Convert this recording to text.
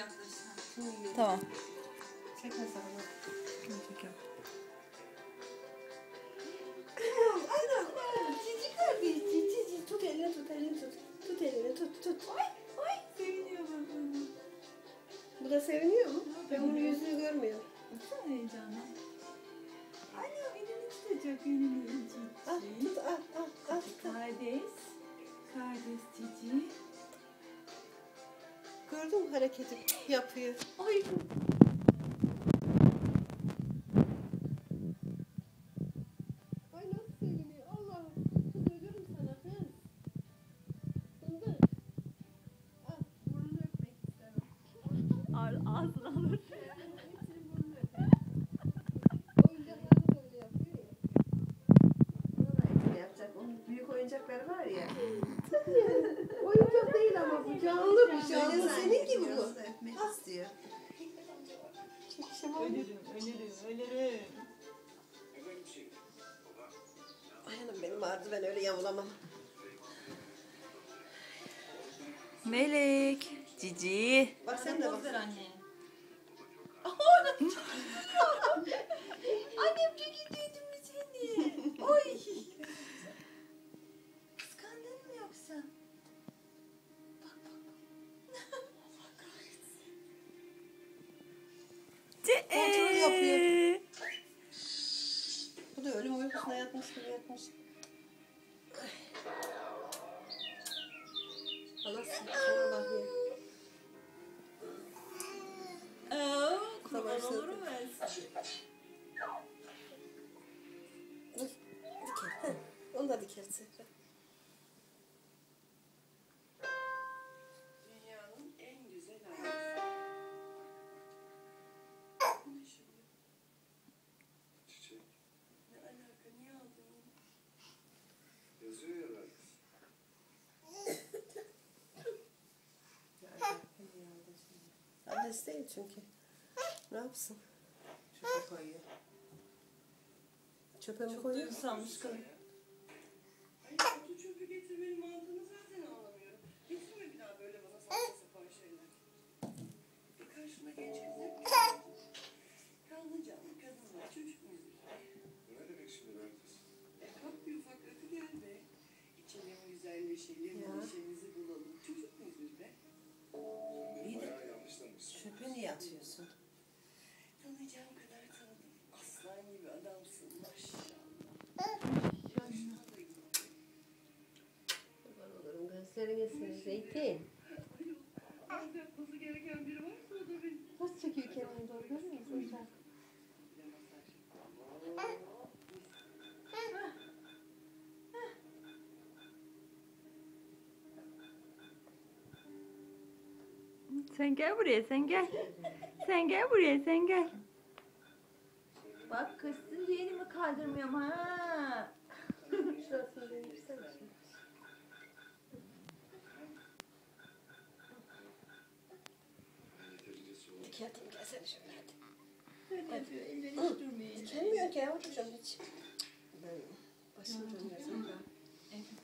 yaklaş. Tamam. Çekme sana. Çekiyorum. Anam, anam, anam. Cici kardeş, cici, cici. Tut elini, tut elini, tut. Tut elini, tut, tut. Ay, Ay seviniyor baba. bu da seviniyor mu? Ben bunun yüzünü görmüyorum. Baksana heyecana. Annem elini tutacak elini. Al, Cici. tut, al, al. tut. Kardeş. Kardeş cici. Gördün mü hareketi? Yapıyor. Ay. İstemem. Ağzını alır. Hepsinin burnunu öper. Oyuncaklarını da öyle yapıyor ya. Yapacak. Onun büyük oyuncakları var ya. Oyuncak değil ama bu canlı bir canlı. Senin gibi bu. Öpmek istiyor. Çekişim. Ölürüm, ölürüm, ölürüm. Ay hanım benim vardı ben öyle yavulamam. Melek. Cici. Bak sen de bak. Anne. Kontrol yapıyor. Bu da ölüm uykusuna yatmış gibi yatmış. Allah sıkışın Allah ya. Aa, kurban olurum ben Onu da dikersin. Adres değil çünkü. Ne yapsın? Çöpe koyuyor. Çöpe mi Çok koyuyor? duygusalmış kadın. Güzelleşelim, Ya. neşemizi bulalım. Çocuk muyuz biz be? İyi de-. Çöpe niye atıyorsun? Tanıyacağım kadar tanıdım. Aslan gibi adamsın maşallah. Kurban olurum gözlerine seni zeytin. Sen gel buraya sen gel. Sen gel buraya sen gel. Bak kızsın diye elimi kaldırmıyorum ha. Şurasını yeterince soğuk. Dikerdim gelsene şöyle hadi. Böyle yapıyor, elleri hiç durmuyor. Dikelmiyor ki yavrucuğum hiç. Ben başım dönüyor. Evet.